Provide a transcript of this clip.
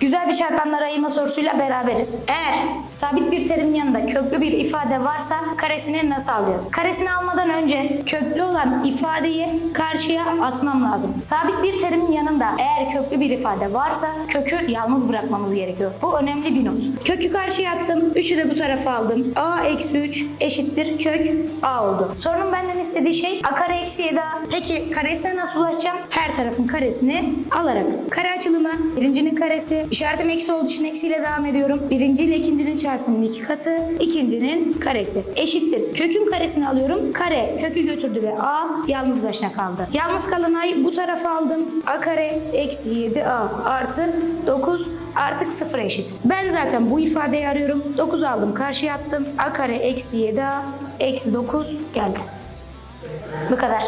Güzel bir çarpanlar ayırma sorusuyla beraberiz. Eğer sabit bir terimin yanında köklü bir ifade varsa karesini nasıl alacağız? Karesini almadan önce köklü olan ifadeyi karşıya atmam lazım. Sabit bir terimin yanında eğer köklü bir ifade varsa kökü yalnız bırakmamız gerekiyor. Bu önemli bir not. Kökü karşıya attım. 3'ü de bu tarafa aldım. a eksi 3 eşittir kök a oldu. Sorunun benden istediği şey a kare eksi 7 a. Peki karesine nasıl ulaşacağım? Her tarafın karesini alarak. Kare açılımı birincinin karesi. İşaretim eksi olduğu için eksiyle devam ediyorum. Birinci ile ikincinin çarpımının iki katı. ikincinin karesi. Eşittir. Kökün karesini alıyorum. Kare kökü götürdü ve a yalnız başına kaldı. Yalnız kalan a'yı bu tarafa aldım. a kare eksi 7a artı 9 artık 0 eşit. Ben zaten bu ifadeyi arıyorum. 9 aldım karşıya attım. a kare eksi 7a eksi 9 geldi. Bu kadar.